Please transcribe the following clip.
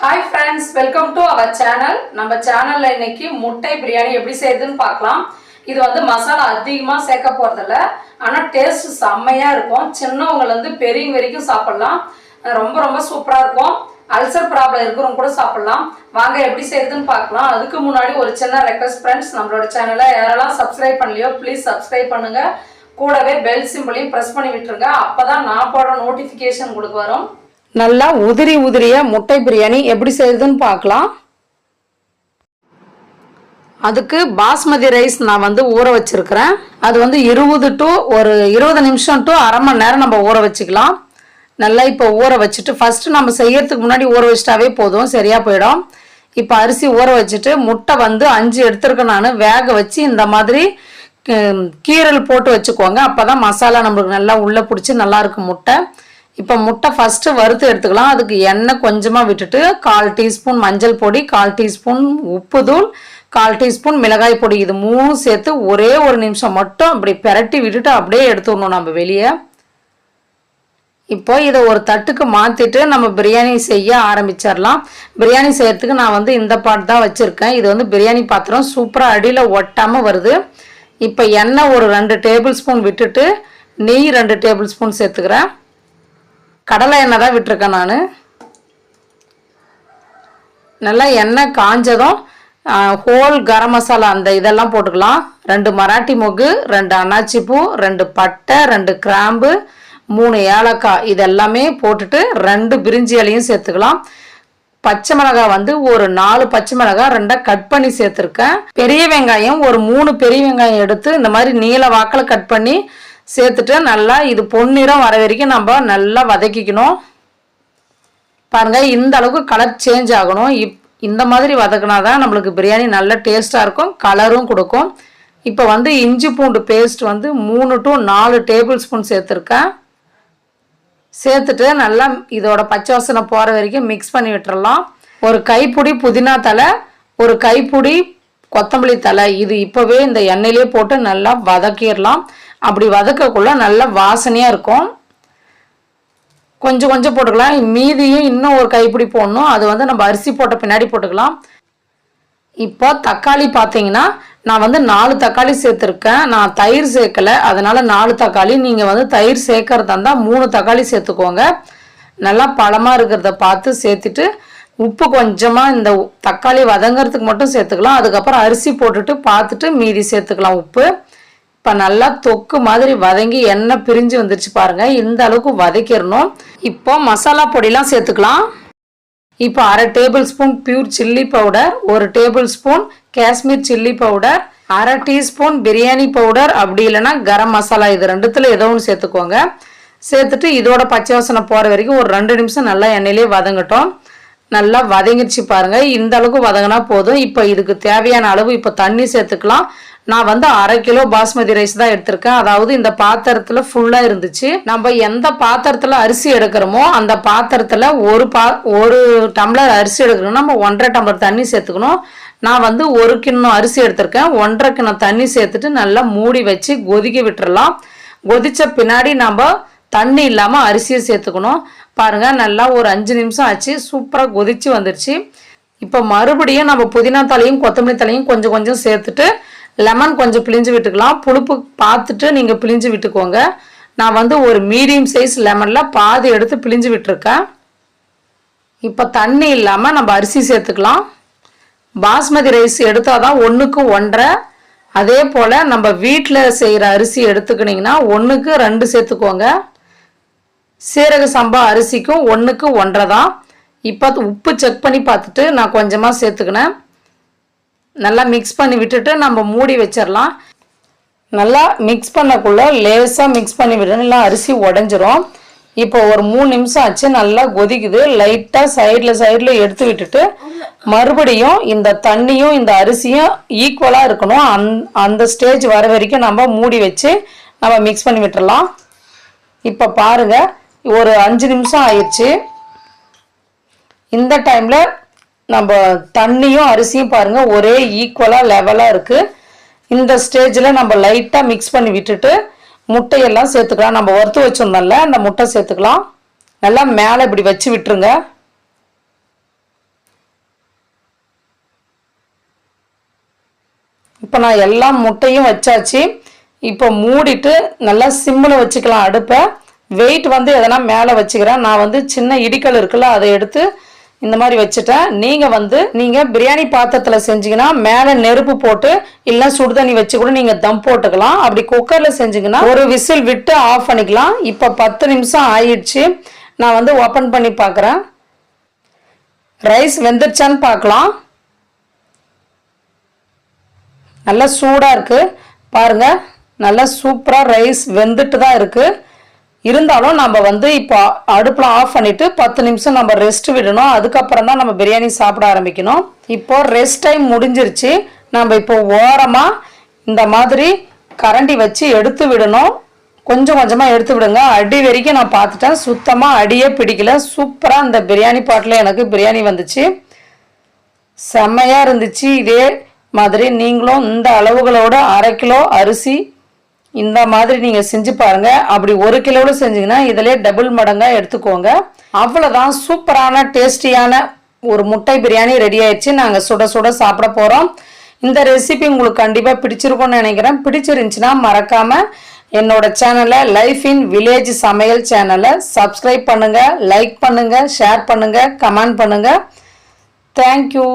Hi friends welcome to our channel நம்ம சேனலில் இன்னைக்கு முட்டை பிரியாணி எப்படி செய்யுதுன்னு பார்க்கலாம். இது வந்து மசாலா அதிகமாக சேர்க்க போகிறதில்ல ஆனால் டேஸ்ட் செம்மையாக இருக்கும். சின்னவங்கலேருந்து பெரியவங்க வரைக்கும் சாப்பிட்லாம். ரொம்ப ரொம்ப சூப்பராக இருக்கும். அல்சர் ப்ராப்ளம் இருக்கிறவங்க கூட சாப்பிட்லாம். வாங்க எப்படி செய்யுதுன்னு பார்க்கலாம். அதுக்கு முன்னாடி ஒரு சின்ன ரெக்வஸ்ட் ஃப்ரெண்ட்ஸ் நம்மளோட சேனலை யாரெல்லாம் சப்ஸ்கிரைப் பண்ணலையோ ப்ளீஸ் சப்ஸ்கிரைப் பண்ணுங்க. கூடவே பெல் சிம்பிளையும் ப்ரெஸ் பண்ணி விட்டுருங்க. அப்பதான் நான் போடுற நோட்டிஃபிகேஷன் உங்களுக்கு வரும். நல்லா உதிரி உதிரிய முட்டை பிரியாணி எப்படி செய்யுதுன்னு பார்க்கலாம். அதுக்கு பாஸ்மதி ரைஸ் நான் வந்து ஊற வச்சிருக்கிறேன். அது வந்து இருபது டு ஒரு இருபது நிமிஷம் டு அரை மணி நேரம் நம்ம ஊற வச்சுக்கலாம். நல்லா இப்போ ஊற வச்சுட்டு ஃபஸ்ட்டு நம்ம செய்யறதுக்கு முன்னாடி ஊற வச்சிட்டாவே போதும் சரியா போயிடும். இப்போ அரிசி ஊற வச்சுட்டு முட்டை வந்து அஞ்சு எடுத்திருக்கேன் நான். வேக வச்சு இந்த மாதிரி கீரல் போட்டு வச்சுக்கோங்க. அப்பதான் மசாலா நம்மளுக்கு நல்லா உள்ளே பிடிச்சி நல்லா இருக்கும் முட்டை. இப்போ முட்டை ஃபஸ்ட்டு வறுத்து எடுத்துக்கலாம். அதுக்கு எண்ணெய் கொஞ்சமாக விட்டுட்டு கால் டீஸ்பூன் மஞ்சள் பொடி கால் டீஸ்பூன் உப்பு தூள் கால் டீஸ்பூன் மிளகாய் பொடி. இது மூணும் சேர்த்து ஒரே ஒரு நிமிஷம் மட்டும் அப்படி பெரட்டி விட்டுட்டு அப்படியே எடுத்துடணும் நம்ம வெளியே. இப்போ இதை ஒரு தட்டுக்கு மாற்றிட்டு நம்ம பிரியாணி செய்ய ஆரம்பிச்சிடலாம். பிரியாணி செய்யறதுக்கு நான் வந்து இந்த பாட் தான் வச்சுருக்கேன். இது வந்து பிரியாணி பாத்திரம் சூப்பராக அடியில் ஒட்டாமல் வருது. இப்போ எண்ணெய் ஒரு ரெண்டு டேபிள் ஸ்பூன் விட்டுட்டு நெய் ரெண்டு டேபிள் ஸ்பூன் சேர்த்துக்கிறேன். கடலை எண்ணெய் தான் விட்டுருக்கேன் நான். நல்லா எண்ணெய் காஞ்சதும் ஹோல் கரம் மசாலா அந்த இதெல்லாம் போட்டுக்கலாம். ரெண்டு மராட்டி மொகு ரெண்டு அன்னாச்சி பூ ரெண்டு பட்டை ரெண்டு கிராம்பு மூணு ஏலக்காய் இதெல்லாமே போட்டுட்டு ரெண்டு பிரிஞ்சி இலையும் சேர்த்துக்கலாம். பச்சை மிளகாய் வந்து ஒரு நாலு பச்சை மிளகாய் ரெண்டாக கட் பண்ணி சேர்த்துருக்கேன். பெரிய வெங்காயம் ஒரு மூணு பெரிய வெங்காயம் எடுத்து இந்த மாதிரி நீல வாக்கில் கட் பண்ணி சேர்த்துட்டு நல்லா இது பொன்னிறம் வர வரைக்கும் நம்ம நல்லா வதக்கிக்கணும். பாருங்க இந்த அளவுக்கு கலர் சேஞ்ச் ஆகணும். இப் இந்த மாதிரி வதக்குனா தான் நம்மளுக்கு பிரியாணி நல்ல டேஸ்ட்டாக இருக்கும் கலரும் கொடுக்கும். இப்போ வந்து இஞ்சி பூண்டு பேஸ்ட் வந்து மூணு டு நாலு டேபிள் ஸ்பூன் சேர்த்துருக்கேன். சேர்த்துட்டு நல்லா இதோட பச்சை வாசனை போகிற வரைக்கும் மிக்ஸ் பண்ணி விட்டுறலாம். ஒரு கைப்பிடி புதினா தலை ஒரு கைப்பிடி கொத்தமல்லி தலை இது இப்போவே இந்த எண்ணெயிலே போட்டு நல்லா வதக்கிடலாம். அப்படி வதக்கக்குள்ள நல்லா வாசனையாக இருக்கும். கொஞ்சம் கொஞ்சம் போட்டுக்கலாம். மீதியும் இன்னும் ஒரு கைப்பிடி போடணும். அது வந்து நம்ம அரிசி போட்ட பின்னாடி போட்டுக்கலாம். இப்போ தக்காளி பார்த்தீங்கன்னா நான் வந்து நாலு தக்காளி சேர்த்துருக்கேன். நான் தயிர் சேர்க்கல. அதனால நாலு தக்காளி. நீங்கள் வந்து தயிர் சேர்க்கறதா இருந்தால் மூணு தக்காளி சேர்த்துக்கோங்க. நல்லா பழமாக இருக்கிறத பார்த்து சேர்த்துட்டு உப்பு கொஞ்சமாக இந்த உ- தக்காளி வதங்கிறதுக்கு மட்டும் சேர்த்துக்கலாம். அதுக்கப்புறம் அரிசி போட்டுட்டு பார்த்துட்டு மீதி சேர்த்துக்கலாம் உப்பு. இப்போ நல்லா தொக்கு மாதிரி வதங்கி எண்ணெய் பிரிஞ்சு வந்துருச்சு பாருங்க. இந்த அளவுக்கு வதக்கிடணும். இப்போ மசாலா பொடிலாம் சேர்த்துக்கலாம். இப்போ அரை tablespoon pure chilli powder ஒரு tablespoon Kashmir chilli powder அரை டீஸ்பூன் பிரியாணி பவுடர் அப்படி இல்லைன்னா கரம் மசாலா இது ரெண்டுத்தில் ஏதோ ஒன்று சேர்த்துக்கோங்க. சேர்த்துட்டு இதோட பச்சை வாசனை போகிற வரைக்கும் ஒரு ரெண்டு நிமிஷம் நல்லா எண்ணெயிலே வதங்கட்டும். நல்லா வதங்கிடுச்சு பாருங்கள் இந்த அளவுக்கு வதங்கினா போதும். இப்போ இதுக்கு தேவையான அளவு இப்போ தண்ணி சேர்த்துக்கலாம். நான் வந்து அரை கிலோ பாஸ்மதி ரைஸ் தான் எடுத்திருக்கேன். அதாவது இந்த பாத்திரத்துல ஃபுல்லா இருந்துச்சு. நம்ம எந்த பாத்திரத்துல அரிசி எடுக்கிறோமோ அந்த பாத்திரத்துல ஒரு பா ஒரு டம்ளர் அரிசி எடுக்கணும்னா நம்ம ஒன்றரை டம்ளர் தண்ணி சேர்த்துக்கணும். நான் வந்து ஒரு கிண்ணம் அரிசி எடுத்திருக்கேன். ஒன்றரை கிண்ணம் தண்ணி சேர்த்துட்டு நல்லா மூடி வச்சு கொதிக்க விட்டுறலாம். கொதிச்ச பின்னாடி நம்ம தண்ணி இல்லாம அரிசியை சேர்த்துக்கணும். பாருங்க நல்லா ஒரு அஞ்சு நிமிஷம் ஆச்சு. சூப்பரா கொதிச்சு வந்துருச்சு. இப்போ மறுபடியும் நம்ம புதினா தலையும் கொத்தமல்லி தலையும் கொஞ்சம் கொஞ்சம் சேர்த்துட்டு லெமன் கொஞ்சம் பிழிஞ்சு விட்டுக்கலாம். புளிப்பு பார்த்துட்டு நீங்கள் பிழிஞ்சு விட்டுக்கோங்க. நான் வந்து ஒரு மீடியம் சைஸ் லெமனில் பாதி எடுத்து பிழிஞ்சு விட்டுருக்கேன். இப்போ தண்ணி இல்லாமல் நம்ம அரிசி சேர்த்துக்கலாம். பாஸ்மதி ரைஸ் எடுத்தால் தான் ஒன்றுக்கு ஒன்றரை. அதே போல் நம்ம வீட்டில் செய்கிற அரிசி எடுத்துக்கிட்டிங்கன்னா ஒன்றுக்கு ரெண்டு சேர்த்துக்கோங்க. சீரக சம்பா அரிசிக்கும் ஒன்றுக்கு ஒன்றரை தான். இப்போ உப்பு செக் பண்ணி பார்த்துட்டு நான் கொஞ்சமாக சேர்த்துக்கினேன். நல்லா மிக்ஸ் பண்ணி விட்டுட்டு நம்ம மூடி வச்சிடலாம் நல்லா மிக்ஸ் பண்ணக்குள்ள லேசாக மிக்ஸ் பண்ணி விடணும் இல்லை அரிசி உடஞ்சிரும். இப்போ ஒரு மூணு நிமிஷம் ஆச்சு நல்லா கொதிக்குது. லைட்டாக சைடில் சைடில் எடுத்து விட்டுட்டு மறுபடியும் இந்த தண்ணியும் இந்த அரிசியும் ஈக்குவலாக இருக்கணும். அந் அந்த ஸ்டேஜ் வர வரைக்கும் நம்ம மூடி வச்சு நம்ம மிக்ஸ் பண்ணி விட்டுறலாம் இப்போ பாருங்க ஒரு அஞ்சு நிமிஷம் ஆயிடுச்சு இந்த டைமில் நம்ம தண்ணியும் அரிசியும் பாருங்க ஒரே ஈக்குவலாக லெவலாக இருக்கு. இந்த ஸ்டேஜில் நம்ம லைட்டாக மிக்ஸ் பண்ணி விட்டுட்டு முட்டையெல்லாம் சேர்த்துக்கலாம். நம்ம வறுத்து வச்சிருந்தோம்ல அந்த முட்டை சேர்த்துக்கலாம். நல்லா மேலே இப்படி வச்சு விட்டுருங்க. இப்போ நான் எல்லா முட்டையும் வச்சாச்சு. இப்போ மூடிட்டு நல்லா சிம்மில் வச்சுக்கலாம் அடுப்பை. வெயிட் வந்து எதனா மேலே வச்சுக்கிறேன். நான் வந்து சின்ன இடிக்கல் இருக்குல்ல அதை எடுத்து இந்த மாதிரி வச்சுட்டேன் நீங்கள் வந்து நீங்கள் பிரியாணி பாத்திரத்தில் செஞ்சீங்கன்னா மேலே நெருப்பு போட்டு இல்லை சுடுதண்ணி வச்சு கூட நீங்கள் தம் போட்டுக்கலாம். அப்படி குக்கரில் செஞ்சீங்கன்னா ஒரு விசில் விட்டு ஆஃப் பண்ணிக்கலாம். இப்போ பத்து நிமிஷம் ஆயிடுச்சு. நான் வந்து ஓப்பன் பண்ணி பார்க்குறேன் ரைஸ் வெந்துருச்சான்னு பார்க்கலாம் நல்லா சூடாக இருக்குது பாருங்கள் நல்லா சூப்பராக ரைஸ் வெந்துட்டு தான் இருக்குது இருந்தாலும் நம்ம வந்து இப்போ அடுப்பில் ஆஃப் பண்ணிட்டு பத்து நிமிஷம் நம்ம ரெஸ்ட் விடணும். அதுக்கப்புறம் தான் நம்ம பிரியாணி சாப்பிட ஆரம்பிக்கணும். இப்போ ரெஸ்ட் டைம் முடிஞ்சிருச்சு. நம்ம இப்போ ஓரமாக இந்த மாதிரி கரண்டி வச்சு எடுத்து விடணும். கொஞ்சம் கொஞ்சமாக எடுத்து விடுங்க. அடி வரைக்கும் நான் பார்த்துட்டேன். சுத்தமாக அடியே பிடிக்கல. சூப்பராக அந்த பிரியாணி பாட்டில் எனக்கு பிரியாணி வந்துச்சு. செம்மையாக இருந்துச்சு. இதே மாதிரி நீங்களும் இந்த அளவுகளோட அரை கிலோ அரிசி இந்த மாதிரி நீங்கள் செஞ்சு பாருங்க. அப்படி ஒரு கிலோவில் செஞ்சீங்கன்னா இதிலே டபுள் மடங்காக எடுத்துக்கோங்க. அவ்வளோதான் சூப்பரான டேஸ்டியான ஒரு முட்டை பிரியாணி ரெடி ஆயிடுச்சு. நாங்கள் சுட சுட சாப்பிட போகிறோம் இந்த ரெசிபி உங்களுக்கு கண்டிப்பாக பிடிச்சிருக்கும்னு நினைக்கிறேன். பிடிச்சிருந்துச்சுன்னா மறக்காமல் என்னோட சேனலை லைஃப் இன் வில்லேஜ் சமையல் சேனலை சப்ஸ்கிரைப் பண்ணுங்கள் லைக் பண்ணுங்கள் ஷேர் பண்ணுங்கள் கமெண்ட் பண்ணுங்கள் தேங்க்யூ